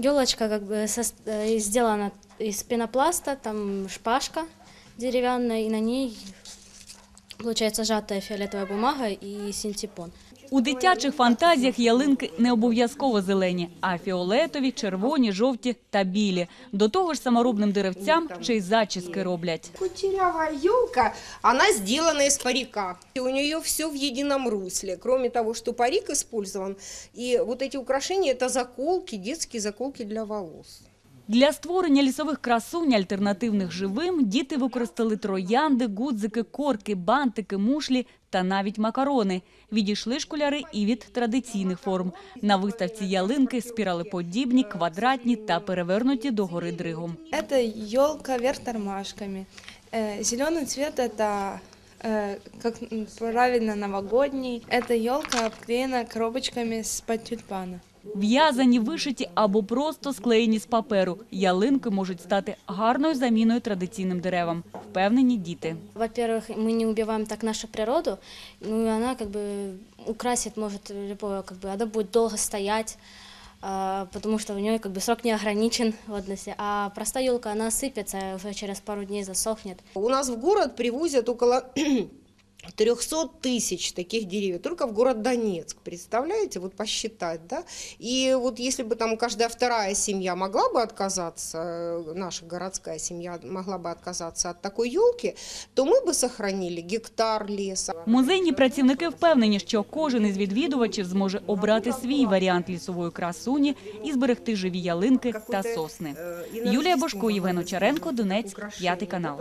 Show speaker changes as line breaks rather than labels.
Елочка как бы сос- э, сделана из пенопласта, там шпажка деревянная, и на ней получается сжатая фиолетовая бумага и синтепон.
У дитячих фантазіях ялинки не обов'язково зелені, а фіолетові, червоні, жовті та білі. До того ж саморобним деревцям ще й зачіски роблять.
Кучерявая елка, она сделана из парика. И у нее все в едином русле. Кроме того, что парик использован, и вот эти украшения это заколки, детские заколки для волос.
Для створення лісових красунь, альтернативних живим, діти використали троянди, гудзики, корки, бантики, мушлі та навіть макарони. Відійшли школяри і від традиційних форм. На виставці ялинки спіралеподібні, квадратні та перевернуті догори дригом.
Это елка вверх тормашками. Зеленый цвет это э, как м, правильно новогодний. Эта елка обклеена коробочками с-под тюльпана.
В'язані, вишиті або просто склеєні з паперу. Ялинки можуть стати гарною заміною традиційним деревам, впевнені діти.
Во-первых, мы не убиваем так нашу природу, ну и она как бы украсит, может, любого, как бы, она будет долго стоять, а, потому что у нее как бы срок не ограничен в годности. А простая елка, она сыпется, уже через пару дней засохнет.
У нас в город привозят около 300 тысяч таких деревьев, только в город Донецк, представляете, вот посчитать, да? И вот если бы там каждая вторая семья могла бы отказаться, э, наша городская семья могла бы отказаться от такой елки, то мы бы сохранили гектар леса.
Музейні працівники впевнені, що кожен із відвідувачів зможе обрати свій варіант лісової красуні і зберегти живі ялинки та сосни. Юлія Бошко, Євген Очаренко, Донець, п'ятий канал.